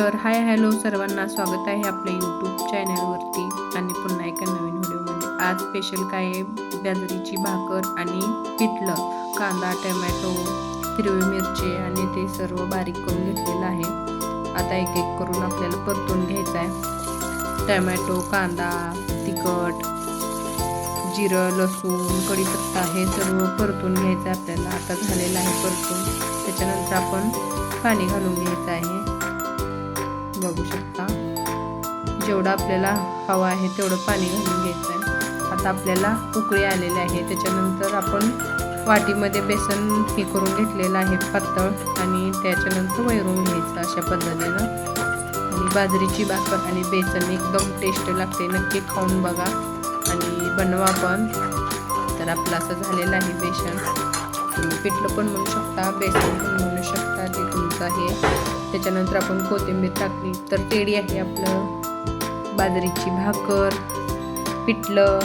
तर hi hello सर्वांना स्वागत आहे आपल्या यूट्यूब चॅनलवरती. आणि पुन्हा एका नवीन व्हिडिओमध्ये. आज स्पेशल काय आहे? बाजरीची भाकर आणि पिठलं. कांदा टमॅटो हिरवी मिरची आणि ते सर्व बारीक करून घेतलेलं आहे. आता एक एक करून आपल्याला परतून घ्यायचं आहे. टमॅटो कांदा तिखट जिरं लसूण कढीपत्ता हे सर्व परतून घ्यायचं आहे आपल्याला. आता झालेलं आहे परतून. त्याच्यानंतर आपण पाणी घालून घ्यायचं आहे. बघू शकता. जेवढं आपल्याला हवं आहे तेवढं पाणी घालून घ्यायचं आहे आता आपल्याला उकळी आलेली आहे. त्याच्यानंतर आपण वाटीमध्ये बेसन हे करून घेतलेलं आहे पातळ. आणि त्याच्यानंतर वैरून घ्यायचं अशा पद्धतीनं. आणि बाजरीची भाकर आणि बेसन एकदम टेस्ट लागते. नक्की खाऊन बघा. आणि बनवा पण. तर आपलं असं झालेलं आहे बेसन. तुम्ही पिठलं पण म्हणू शकता बेसन पण म्हणू शकता ते तुमचं आहे. त्याच्यानंतर आपण कोथिंबीर टाकली. तर रेडी आहे आपलं. बाजरीची भाकर पिठलं.